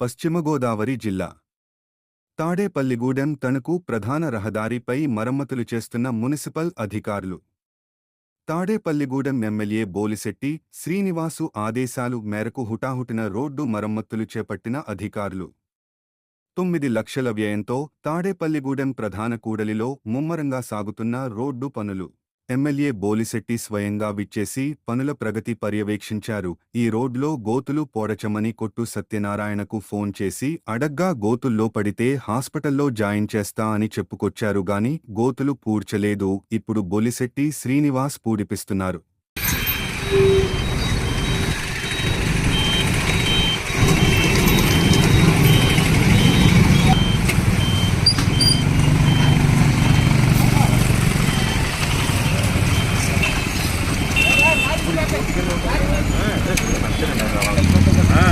పశ్చిమ గోదావరి జిల్లా. తాడేపల్లిగూడెం తణుకు ప్రధాన రహదారిపై మరమ్మతులు చేస్తున్న మున్సిపల్ అధికారులు. తాడేపల్లిగూడెం ఎమ్మెల్యే బోలిశెట్టి శ్రీనివాసు ఆదేశాలు మేరకు హుటాహుటిన రోడ్డు మరమ్మతులు చేపట్టిన అధికారులు. తొమ్మిది లక్షల వ్యయంతో తాడేపల్లిగూడెం ప్రధాన కూడలిలో ముమ్మరంగా సాగుతున్న రోడ్డు పనులు. ఎమ్మెల్యే బోలిశెట్టి స్వయంగా విచ్చేసి పనుల ప్రగతి పర్యవేక్షించారు. ఈ రోడ్లో గోతులు పోడచమని కొట్టు సత్యనారాయణకు ఫోన్ చేసి అడగ్గా గోతుల్లో పడితే హాస్పిటల్లో జాయిన్ చేస్తా అని చెప్పుకొచ్చారు గాని గోతులు పూడ్చలేదు. ఇప్పుడు బోలిశెట్టి శ్రీనివాస్ పూడిపిస్తున్నారు. ആ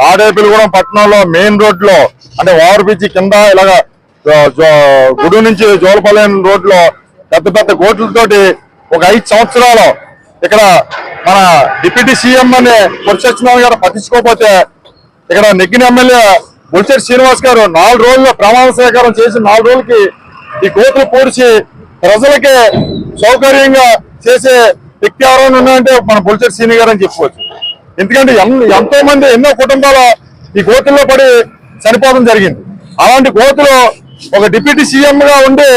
తాడేపల్లిగూడెం పట్టణంలో మెయిన్ రోడ్లో అంటే ఓవర్ బ్రిడ్జ్ కింద ఇలాగా గుడి నుంచి జోలపల్లి రోడ్లో పెద్ద పెద్ద కోట్లతోటి ఒక ఐదు సంవత్సరాలు ఇక్కడ మన డిప్యూటీ సీఎం అని పురుషోత్తమ గారు పట్టించుకోకపోతే ఇక్కడ నెగ్గిన ఎమ్మెల్యే బుల్చెట్ శ్రీనివాస్ గారు నాలుగు రోజుల్లో ప్రమాణ స్వీకారం చేసి నాలుగు రోజులకి ఈ కోతులు పూడ్చి ప్రజలకి సౌకర్యంగా చేసే వ్యక్తి ఎవరైనా ఉన్నాయంటే మన బుల్చెట్ శ్రీని గారు అని చెప్పుకోవచ్చు. ఎందుకంటే ఎంతో మంది ఎన్నో కుటుంబాలు ఈ గోతుల్లో పడి చనిపోవడం జరిగింది. అలాంటి గోతులు ఒక డిప్యూటీ సీఎం గా ఉండి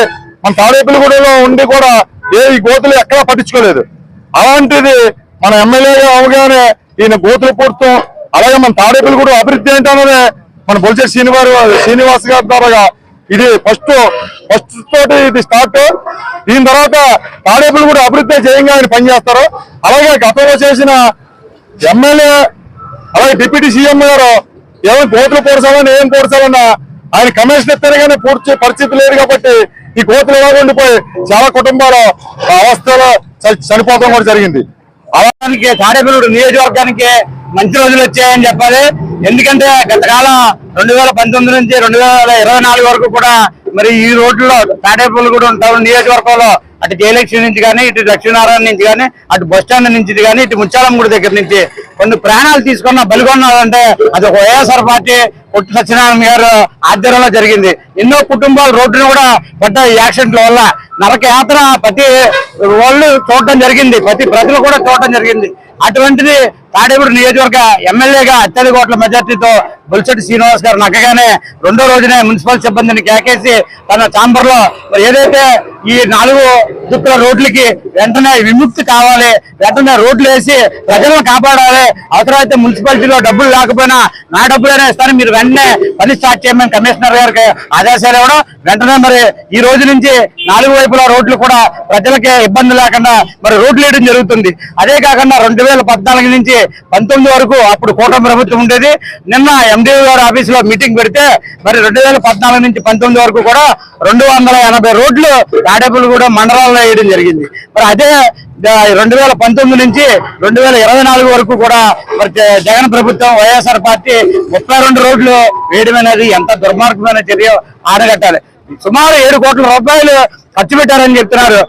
మన తాడేపల్లిగూడలో ఉండి కూడా ఏ ఈ గోతులు ఎక్కడా పట్టించుకోలేదు. అలాంటిది మన ఎమ్మెల్యేగా అవగానే ఈయన గోతులు పూర్తం అలాగే మన తాడేపల్లిగూడ అభివృద్ధి ఏంటనే మన బొలిచే శ్రీనివాస్ శ్రీనివాస్ గారి ద్వారా ఇది ఫస్ట్ ఫస్ట్ తోటి ఇది స్టార్ట్. దీని తర్వాత తాడేపల్లి కూడా అభివృద్ధి చేయంగా ఆయన పనిచేస్తారు. అలాగే గతంలో చేసిన ఎమ్మెల్యే అలాగే డిప్యూటీ సీఎం గారు ఏమైనా కోతులు పోడ్చాలని ఏం పోడ్చాలన్నా ఆయన కమిషన్ ఇస్తేనే కానీ పూడ్చే పరిస్థితి లేదు కాబట్టి ఈ కోతులు ఎలా ఉండిపోయి చాలా కుటుంబాలు ఆ అవస్థలో చనిపోవడం కూడా జరిగింది. అలాగే తాడేపల్లి నియోజకవర్గానికి మంచి రోజులు వచ్చాయని చెప్పాలి. ఎందుకంటే గతకాలం రెండు వేల పంతొమ్మిది నుంచి రెండు వేల ఇరవై నాలుగు వరకు కూడా మరి ఈ రోడ్లలో తాడేపల్లిగూడెం టౌన్ నియోజకవర్గంలో అటు జయలక్ష్మి నుంచి కానీ ఇటు లక్ష్మీనారాయణ నుంచి కానీ అటు బస్ స్టాండ్ నుంచి కానీ ఇటు ముచ్చాలంగూడి దగ్గర నుంచి కొన్ని ప్రాణాలు తీసుకున్న బలిగొన్నారంటే అది ఒక వైఎస్ఆర్ పార్టీ పొట్టి సత్యనారాయణ గారు ఆధ్వర్యంలో జరిగింది. ఎన్నో కుటుంబాలు రోడ్డును కూడా పడ్డ ఈ యాక్సిడెంట్ల వల్ల నరక యాత్ర ప్రతి వాళ్ళు చూడటం జరిగింది. ప్రతి ప్రజలు కూడా చూడటం జరిగింది. అటువంటిది తాడేపూడి నియోజకవర్గ ఎమ్మెల్యేగా అత్యధిక ఓట్ల మెజార్టీతో బొలిశెట్టి శ్రీనివాస్ గారు నగ్గగానే రెండో రోజునే మున్సిపల్ సిబ్బందిని కేకేసి తన ఛాంబర్లో ఏదైతే ఈ నాలుగు దుక్కుల రోడ్లకి వెంటనే విముక్తి కావాలి వెంటనే రోడ్లు వేసి ప్రజలను కాపాడాలి అవసరమైతే మున్సిపాలిటీలో డబ్బులు లేకపోయినా నా డబ్బులైనా ఇస్తాను మీరు వెంటనే పని స్టార్ట్ చేయమని కమిషనర్ గారికి ఆదేశాలు ఇవ్వడం వెంటనే మరి ఈ రోజు నుంచి నాలుగు వైపుల రోడ్లు కూడా ప్రజలకి ఇబ్బంది లేకుండా మరి రోడ్లు వేయడం జరుగుతుంది. అదే కాకుండా రెండు వేల పద్నాలుగు నుంచి పంతొమ్మిది వరకు అప్పుడు కూటమి ప్రభుత్వం ఉండేది. నిన్న ఎండిఓ గారు ఆఫీస్లో మీటింగ్ పెడితే మరి రెండు వేల పద్నాలుగు నుంచి పంతొమ్మిది వరకు కూడా రెండు వందల ఎనభై రోడ్లు తాడేపల్లి కూడా మండలాల్లో వేయడం జరిగింది. మరి అదే రెండు వేల పంతొమ్మిది నుంచి రెండు వేల ఇరవై నాలుగు వరకు కూడా మరి జగన్ ప్రభుత్వం వైఎస్ఆర్ పార్టీ ముప్పై రెండు రోడ్లు వేయడం అనేది ఎంత దుర్మార్గమైన చర్య ఆడగట్టాలి. సుమారు ఏడు కోట్ల రూపాయలు ఖర్చు పెట్టారని చెప్తున్నారు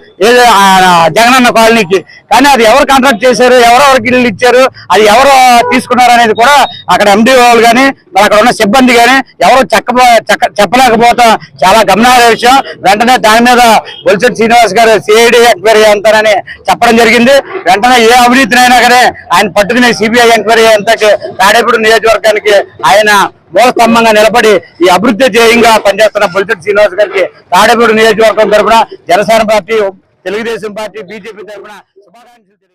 జగనన్న కాలనీకి. కానీ అది ఎవరు కాంట్రాక్ట్ చేశారు ఎవరెవరికి ఇల్లు ఇచ్చారు అది ఎవరు తీసుకున్నారు అనేది కూడా అక్కడ ఎండీ వాళ్ళు కానీ మరి అక్కడ ఉన్న సిబ్బంది కానీ ఎవరు చెక్క చెప్పలేకపోవటం చాలా గమనార్హ విషయం. వెంటనే దాని మీద బొలిసెట్ శ్రీనివాస్ గారు సిఐడి ఎంక్వైరీ అంటారని చెప్పడం జరిగింది. వెంటనే ఏ అవినీతినైనా కానీ ఆయన పట్టుకునే సిబిఐ ఎంక్వైరీ అంతా తాడేపూడి నియోజకవర్గానికి ఆయన మూలస్తంభంగా నిలబడి ఈ అభివృద్ధి ధ్యేయంగా పనిచేస్తున్న బొలిసెట్ శ్రీనివాస్ గారికి తాడేపూడి నియోజకవర్గం తరఫున Janasena party Telugu Desam party BJP తరఫున శుభాకాంక్షలు తెలియ-